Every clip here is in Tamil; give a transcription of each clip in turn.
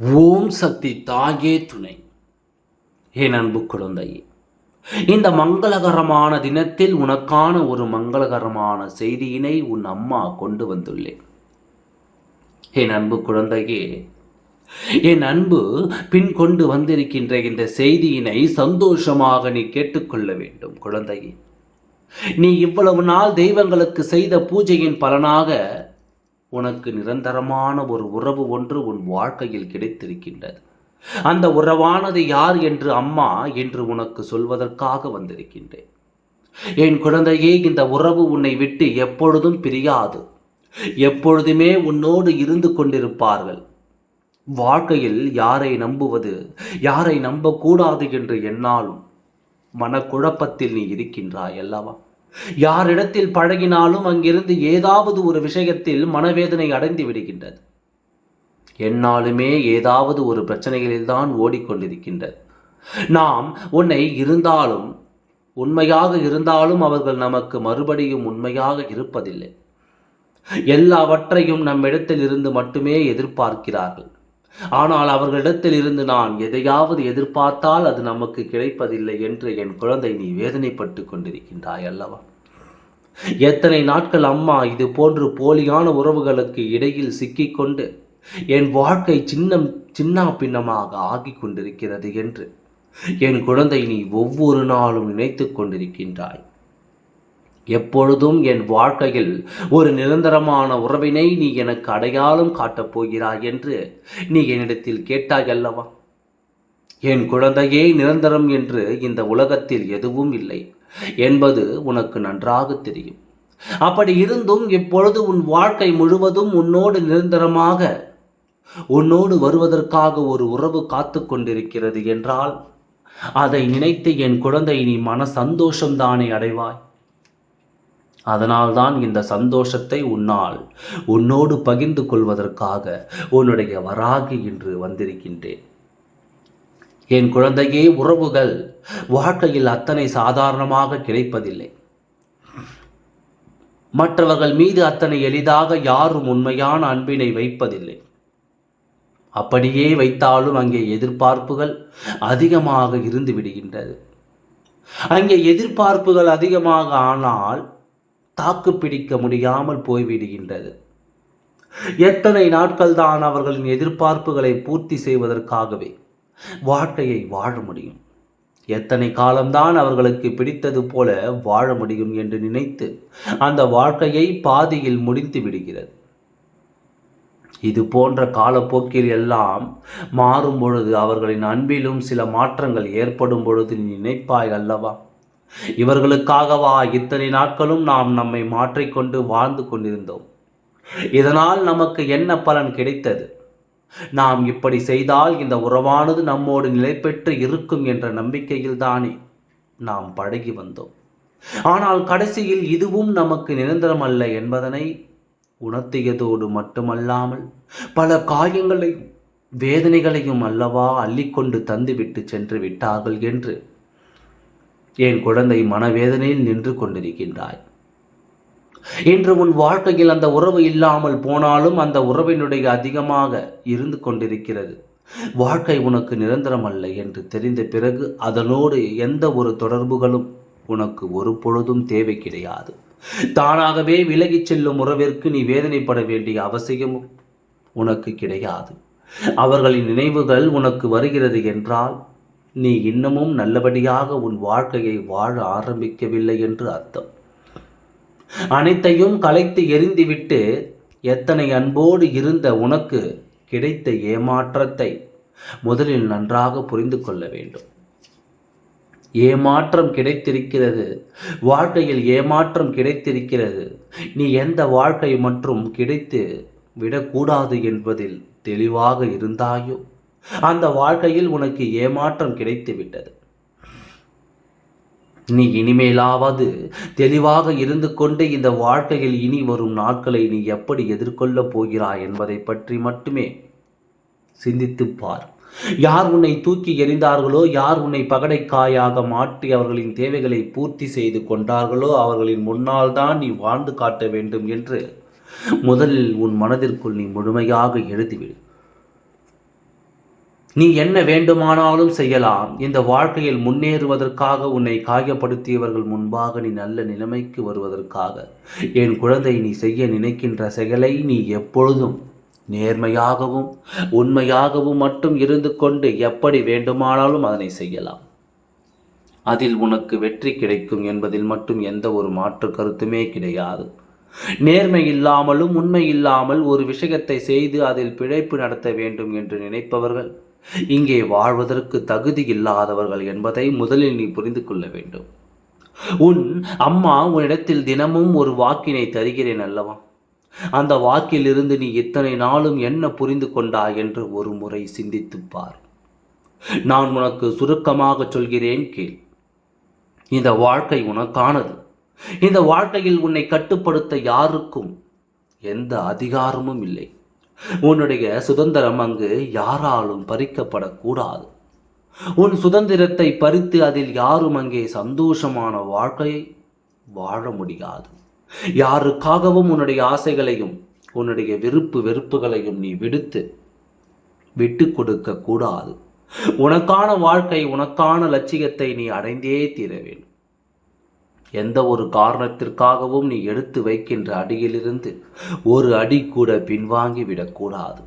ஓம் சக்தி தாயே துணை. என் அன்பு குழந்தையே இந்த மங்களகரமான தினத்தில் உனக்கான ஒரு மங்களகரமான செய்தியினை உன் அம்மா கொண்டு வந்துள்ளேன். என் அன்பு குழந்தையே என் அன்பு பின் கொண்டு வந்திருக்கின்ற இந்த செய்தியினை சந்தோஷமாக நீ கேட்டுக்கொள்ள வேண்டும் குழந்தையே. நீ இவ்வளவு நாள் தெய்வங்களுக்கு செய்த பூஜையின் பலனாக உனக்கு நிரந்தரமான ஒரு உறவு ஒன்று உன் வாழ்க்கையில் கிடைத்திருக்கின்றது. அந்த உறவானது யார் என்று அம்மா என்று உனக்கு சொல்வதற்காக வந்திருக்கின்றேன். என் குழந்தையே இந்த உறவு உன்னை விட்டு எப்பொழுதும் பிரியாது. எப்பொழுதுமே உன்னோடு இருந்து கொண்டிருப்பார்கள். வாழ்க்கையில் யாரை நம்புவது யாரை நம்பக்கூடாது என்று என்னாலும் மனக்குழப்பத்தில் நீ இருக்கின்றாய் அல்லவா? யாரிடத்தில் பழகினாலும் அங்கிருந்து ஏதாவது ஒரு விஷயத்தில் மனவேதனை அடைந்து விடுகின்றது. என்னாலுமே ஏதாவது ஒரு பிரச்சனைகளில்தான் ஓடிக்கொண்டிருக்கின்றது. நாம் உன்னை இருந்தாலும் உண்மையாக இருந்தாலும் அவர்கள் நமக்கு மறுபடியும் உண்மையாக இருப்பதில்லை. எல்லாவற்றையும் நம்மிடத்தில் இருந்து மட்டுமே எதிர்பார்க்கிறார்கள். ஆனால் அவர்களிடத்தில் இருந்து நான் எதையாவது எதிர்பார்த்தால் அது நமக்கு கிடைப்பதில்லை என்று என் குழந்தை நீ வேதனைப்பட்டு கொண்டிருக்கின்றாய் அல்லவா? எத்தனை நாட்கள் அம்மா இது போன்று போலியான உறவுகளுக்கு இடையில் சிக்கிக்கொண்டு என் வாழ்க்கை சின்னம் சின்னா பின்னமாக ஆகி கொண்டிருக்கிறது என்று என் குழந்தை நீ ஒவ்வொரு நாளும் நினைத்து கொண்டிருக்கின்றாய். எப்பொழுதும் என் வாழ்க்கையில் ஒரு நிரந்தரமான உறவினை நீ எனக்கு அடையாளம் காட்டப் போகிறாய் என்று நீ என்னிடத்தில் கேட்டாய் அல்லவா? என் குழந்தையே நிரந்தரம் என்று இந்த உலகத்தில் எதுவும் இல்லை என்பது உனக்கு நன்றாக தெரியும். அப்படி இருந்தும் இப்பொழுது உன் வாழ்க்கை முழுவதும் உன்னோடு நிரந்தரமாக உன்னோடு வருவதற்காக ஒரு உறவு காத்து கொண்டிருக்கிறது என்றால் அதை நினைத்து என் குழந்தை நீ மன சந்தோஷம்தானே அடைவாய்? அதனால்தான் இந்த சந்தோஷத்தை உன்னால் உன்னோடு பகிர்ந்து கொள்வதற்காக உன்னுடைய வராகி இன்று வந்திருக்கின்றேன். என் குழந்தையே உறவுகள் வாழ்க்கையில் அத்தனை சாதாரணமாக கிடைப்பதில்லை. மற்றவர்கள் மீது அத்தனை எளிதாக யாரும் உண்மையான அன்பினை வைப்பதில்லை. அப்படியே வைத்தாலும் அங்கே எதிர்பார்ப்புகள் அதிகமாக இருந்து விடுகின்றது. அங்கே எதிர்பார்ப்புகள் அதிகமாக ஆனால் தாக்கு பிடிக்க முடியாமல் போய்விடுகின்றது. எத்தனை நாட்கள் தான் அவர்களின் எதிர்பார்ப்புகளை பூர்த்தி செய்வதற்காகவே வாழ்க்கையை வாழ முடியும். எத்தனை காலம்தான் அவர்களுக்கு பிடித்தது போல வாழ முடியும் என்று நினைத்து அந்த வாழ்க்கையை பாதியில் முடித்து விடுகிறது. இது போன்ற காலப்போக்கில் எல்லாம் மாறும் பொழுது அவர்களின் அன்பிலும் சில மாற்றங்கள் ஏற்படும் பொழுது நினைப்பாய் அல்லவா? இவர்களுக்காகவா இத்தனை நாட்களும் நாம் நம்மை மாற்றிக்கொண்டு வாழ்ந்து கொண்டிருந்தோம்? இதனால் நமக்கு என்ன பலன் கிடைத்தது? நாம் இப்படி செய்தால் இந்த உறவானது நம்மோடு நிலை பெற்று இருக்கும் என்ற நம்பிக்கையில் தானே நாம் பழகி வந்தோம். ஆனால் கடைசியில் இதுவும் நமக்கு நிரந்தரம் அல்ல என்பதனை உணர்த்தியதோடு மட்டுமல்லாமல் பல காயங்களையும் வேதனைகளையும் அல்லவா அள்ளிக்கொண்டு தந்துவிட்டு சென்று விட்டார்கள் என்று என் குழந்தை மனவேதனையில் நின்று கொண்டிருக்கின்றாய்? இன்று உன் வாழ்க்கையில் அந்த உறவு இல்லாமல் போனாலும் அந்த உறவினுடைய அதிகமாக இருந்து கொண்டிருக்கிறது. வாழ்க்கை உனக்கு நிரந்தரம் அல்ல என்று தெரிந்த பிறகு அதனோடு எந்த ஒரு தொடர்புகளும் உனக்கு ஒரு பொழுதும் தேவை கிடையாது. தானாகவே விலகிச் செல்லும் உறவிற்கு நீ வேதனைப்பட வேண்டிய அவசியமும் உனக்கு கிடையாது. அவர்களின் நினைவுகள் உனக்கு வருகிறது என்றால் நீ இன்னமும் நல்லபடியாக உன் வாழ்க்கையை வாழ ஆரம்பிக்கவில்லை என்று அர்த்தம். அனைத்தையும் கலைத்து எரிந்துவிட்டு எத்தனை அன்போடு இருந்த உனக்கு கிடைத்த ஏமாற்றத்தை முதலில் நன்றாக புரிந்து கொள்ள வேண்டும். ஏமாற்றம் கிடைத்திருக்கிறது. வாழ்க்கையில் ஏமாற்றம் கிடைத்திருக்கிறது. நீ எந்த வாழ்க்கை மற்றும் கிடைத்து விடக்கூடாது என்பதில் தெளிவாக இருந்தாயோ? அந்த வாழ்க்கையில் உனக்கு ஏமாற்றம் கிடைத்து விட்டது நீ இனிமேலாவது தெளிவாக இருந்து கொண்டு இந்த வாழ்க்கையில் இனி வரும் நாட்களை நீ எப்படி எதிர்கொள்ளப் போகிறாய் என்பதை பற்றி மட்டுமே சிந்தித்துப் பார். யார் உன்னை தூக்கி எறிந்தார்களோ யார் உன்னை பகடைக்காயாக மாற்றி அவர்களின் தேவைகளை பூர்த்தி செய்து கொண்டார்களோ அவர்களின் முன்னால் தான் நீ வாழ்ந்து காட்ட வேண்டும் என்று முதலில் உன் மனதிற்குள் நீ முழுமையாக எழுதிவிடு. நீ என்ன வேண்டுமானாலும் செய்யலாம். இந்த வாழ்க்கையில் முன்னேறுவதற்காக உன்னை காயப்படுத்தியவர்கள் முன்பாக நீ நல்ல நிலைமைக்கு வருவதற்காக. என் குழந்தை நீ செய்ய நினைக்கின்ற செயலை நீ எப்பொழுதும் நேர்மையாகவும் உண்மையாகவும் மட்டும் இருந்து கொண்டு எப்படி வேண்டுமானாலும் அதனை செய்யலாம். அதில் உனக்கு வெற்றி கிடைக்கும் என்பதில் மட்டும் எந்த ஒரு மாற்று கருத்துமே கிடையாது. நேர்மை இல்லாமலும் உண்மை இல்லாமல் ஒரு விஷயத்தை செய்து அதில் பிழைப்பு நடத்த வேண்டும் என்று நினைப்பவர்கள் இங்கே வாழ்வதற்கு தகுதி இல்லாதவர்கள் என்பதை முதலில் நீ புரிந்து கொள்ள வேண்டும். உன் அம்மா உன்னிடத்தில் தினமும் ஒரு வாக்கினை தருகிறேன் அல்லவா? அந்த வாக்கிலிருந்து நீ இத்தனை நாளும் என்ன புரிந்து கொண்டாய் என்று ஒரு முறை சிந்தித்துப் பார். நான் உனக்கு சுருக்கமாக சொல்கிறேன் கேள். இந்த வாழ்க்கை உனக்கானது. இந்த வாழ்க்கையில் உன்னை கட்டுப்படுத்த யாருக்கும் எந்த அதிகாரமும் இல்லை. உன்னுடைய சுதந்திரம் அங்கு யாராலும் பறிக்கப்படக்கூடாது. உன் சுதந்திரத்தை பறித்து அதில் யாரும் அங்கே சந்தோஷமான வாழ்க்கையை வாழ முடியாது. யாருக்காகவும் உன்னுடைய ஆசைகளையும் உன்னுடைய விருப்பு வெறுப்புகளையும் நீ விடுத்து விட்டு கொடுக்க கூடாது உனக்கான வாழ்க்கை உனக்கான லட்சியத்தை நீ அடைந்தே தீர வேண்டும். எந்த ஒரு காரணத்திற்காகவும் நீ எடுத்து வைக்கின்ற அடியிலிருந்து ஒரு அடி கூட பின்வாங்கி விடக்கூடாது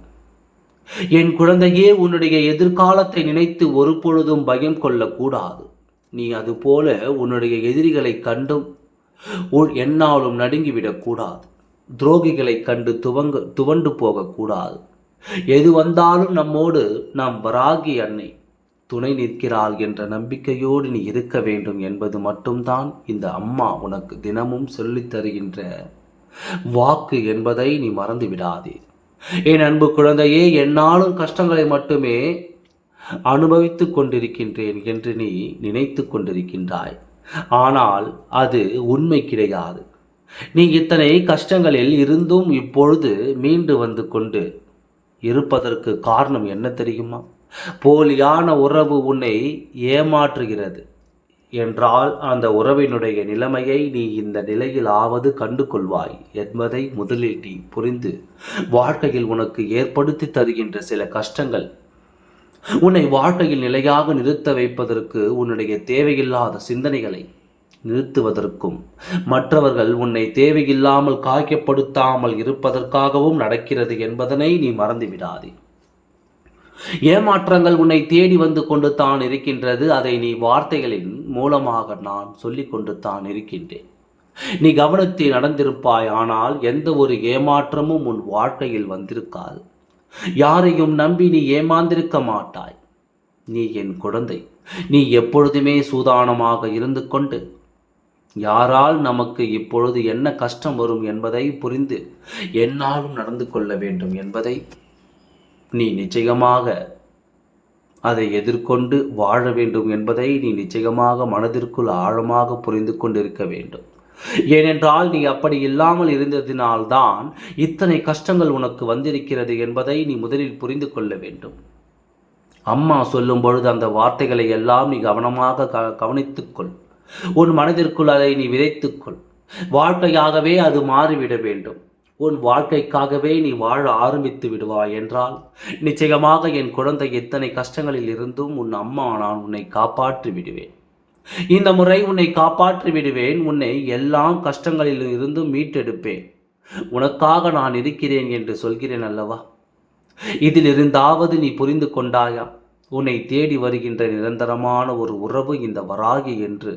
என் குழந்தையே உன்னுடைய எதிர்காலத்தை நினைத்து ஒரு பொழுதும் பயம் கொள்ளக்கூடாது நீ அதுபோல உன்னுடைய எதிரிகளை கண்டும் என்னாலும் நடுங்கிவிடக்கூடாது துரோகிகளை கண்டு துவங்க துவண்டு போகக்கூடாது எது வந்தாலும் நம்மோடு நாம் வராகி அன்னை துணை நிற்கிறாள் என்ற நம்பிக்கையோடு நீ இருக்க வேண்டும் என்பது மட்டும்தான் இந்த அம்மா உனக்கு தினமும் சொல்லித் தருகின்ற வாக்கு என்பதை நீ மறந்து விடாதே. என் அன்பு குழந்தையே என்னாலும் கஷ்டங்களை மட்டுமே அனுபவித்துக் கொண்டிருக்கின்றேன் என்று நீ நினைத்து கொண்டிருக்கின்றாய். ஆனால் அது உண்மை கிடையாது. நீ இத்தனை கஷ்டங்களில் இருந்தும் இப்பொழுது மீண்டு வந்து கொண்டு இருப்பதற்கு காரணம் என்ன தெரியுமா? போலியான உறவு உன்னை ஏமாற்றுகிறது. என்றால் அந்த உறவினுடைய நிலைமையை நீ இந்த நிலையில் ஆவது கண்டு கொள்வாய் என்பதை முதலில் நீ புரிந்து வாழ்க்கையில் உனக்கு ஏற்படுத்தி தருகின்ற சில கஷ்டங்கள். உன்னை வாழ்க்கையில் நிலையாக நிறுத்த வைப்பதற்கு உன்னுடைய தேவையில்லாத சிந்தனைகளை நிறுத்துவதற்கும் மற்றவர்கள் உன்னை தேவையில்லாமல் காய்க்கப்படுத்தாமல் இருப்பதற்காகவும் நடக்கிறது என்பதனை நீ மறந்துவிடாதே. ஏமாற்றங்கள் உன்னை தேடி வந்து கொண்டு தான் இருக்கின்றது. அதை நீ வார்த்தைகளின் மூலமாக நான் சொல்லி கொண்டு தான் இருக்கின்றேன். நீ கவனத்தை நடந்திருப்பாய் ஆனால் எந்த ஒரு ஏமாற்றமும் உன் வாழ்க்கையில் வந்திருக்காது. யாரையும் நம்பி நீ ஏமாந்திருக்க மாட்டாய். நீ என் குழந்தை. நீ எப்பொழுதுமே சூதானமாக இருந்து கொண்டு யாரால் நமக்கு இப்பொழுது என்ன கஷ்டம் வரும் என்பதை புரிந்து என்னாலும் நடந்து கொள்ள வேண்டும் என்பதை நீ நிச்சயமாக அதை எதிர்கொண்டு வாழ வேண்டும் என்பதை நீ நிச்சயமாக மனதிற்குள் ஆழமாக புரிந்து கொண்டிருக்க வேண்டும். ஏனென்றால் நீ அப்படி இல்லாமல் இருந்ததினால்தான் இத்தனை கஷ்டங்கள் உனக்கு வந்திருக்கிறது என்பதை நீ முதலில் புரிந்து கொள்ள வேண்டும். அம்மா சொல்லும் பொழுது அந்த வார்த்தைகளை எல்லாம் நீ கவனமாக க கவனித்துக்கொள். உன் மனதிற்குள் அதை நீ விதைத்துக்கொள். வாழ்க்கையாகவே அது மாறிவிட வேண்டும். உன் வாழ்க்கைக்காகவே நீ வாழ ஆரம்பித்து விடுவாய் என்றால் நிச்சயமாக என் குழந்தை எத்தனை கஷ்டங்களில் இருந்தும் உன் அம்மா நான் உன்னை காப்பாற்றி விடுவேன். இந்த முறை உன்னை காப்பாற்றி விடுவேன் உன்னை எல்லாம் கஷ்டங்களில் இருந்தும் மீட்டெடுப்பேன். உனக்காக நான் இருக்கிறேன் என்று சொல்கிறேன் அல்லவா? இதில் இருந்தாவது நீ புரிந்து கொண்டாயா? உன்னை தேடி வருகின்ற நிரந்தரமான ஒரு உறவு இந்த வராகி என்று.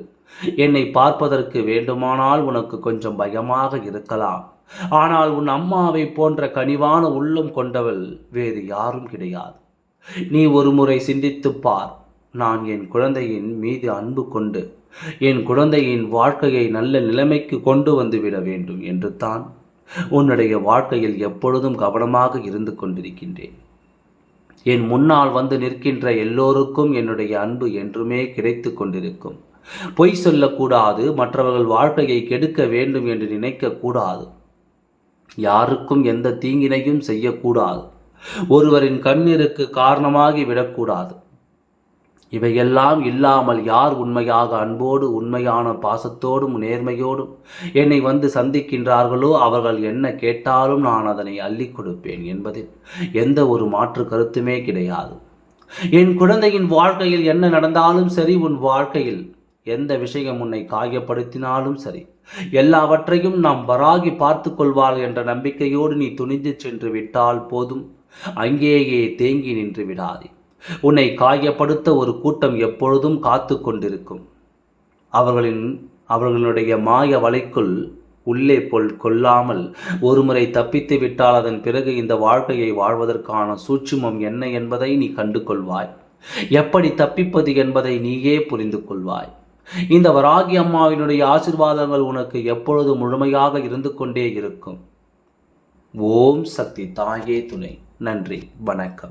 என்னை பார்ப்பதற்கு வேண்டுமானால் உனக்கு கொஞ்சம் பயமாக இருக்கலாம். ஆனால் உன் அம்மாவை போன்ற கனிவான உள்ளம் கொண்டவள் வேறு யாரும் கிடையாது. நீ ஒரு முறை சிந்தித்துப் பார் நான் என் குழந்தையின் மீது அன்பு கொண்டு என் குழந்தையின் வாழ்க்கையை நல்ல நிலைமைக்கு கொண்டு வந்து விட வேண்டும் என்று தான் உன்னுடைய வாழ்க்கையில் எப்பொழுதும் கவனமாக இருந்து கொண்டிருக்கின்றேன். என் முன்னால் வந்து நிற்கின்ற எல்லோருக்கும் என்னுடைய அன்பு என்றுமே கிடைத்து கொண்டிருக்கும். பொய் சொல்லக்கூடாது மற்றவர்கள் வாழ்க்கையை கெடுக்க வேண்டும் என்று நினைக்கக்கூடாது யாருக்கும் எந்த தீங்கினையும் செய்யக்கூடாது. ஒருவரின் கண்ணீருக்கு காரணமாகி விடக்கூடாது. இவையெல்லாம் இல்லாமல் யார் உண்மையாக அன்போடு உண்மையான பாசத்தோடும் நேர்மையோடும் என்னை வந்து சந்திக்கின்றார்களோ அவர்கள் என்ன கேட்டாலும் நான் அதனை அள்ளி கொடுப்பேன் என்பதில் எந்த ஒரு மாற்று கருத்துமே கிடையாது. என் குழந்தையின் வாழ்க்கையில் என்ன நடந்தாலும் சரி உன் வாழ்க்கையில் எந்த விஷயம் உன்னை காயப்படுத்தினாலும் சரி எல்லாவற்றையும் நாம் வராகி பார்த்து கொள்வாள் என்ற நம்பிக்கையோடு நீ துணிந்து சென்று விட்டால் போதும். அங்கேயே தேங்கி நின்று விடாதே. உன்னை காயப்படுத்த ஒரு கூட்டம் எப்பொழுதும் காத்து கொண்டிருக்கும். அவர்களின் அவர்களுடைய மாய வலைக்குள் உள்ளே பொல் கொள்ளாமல் ஒருமுறை தப்பித்து விட்டால் அதன் பிறகு இந்த வாழ்க்கையை வாழ்வதற்கான சூட்சுமம் என்ன என்பதை நீ கண்டு கொள்வாய் எப்படி தப்பிப்பது என்பதை நீயே புரிந்து கொள்வாய். இந்த வராகி அம்மாவினுடைய ஆசிர்வாதங்கள் உனக்கு எப்பொழுது முழுமையாக இருந்து கொண்டே இருக்கும். ஓம் சக்தி தாயே துணை. நன்றி. வணக்கம்.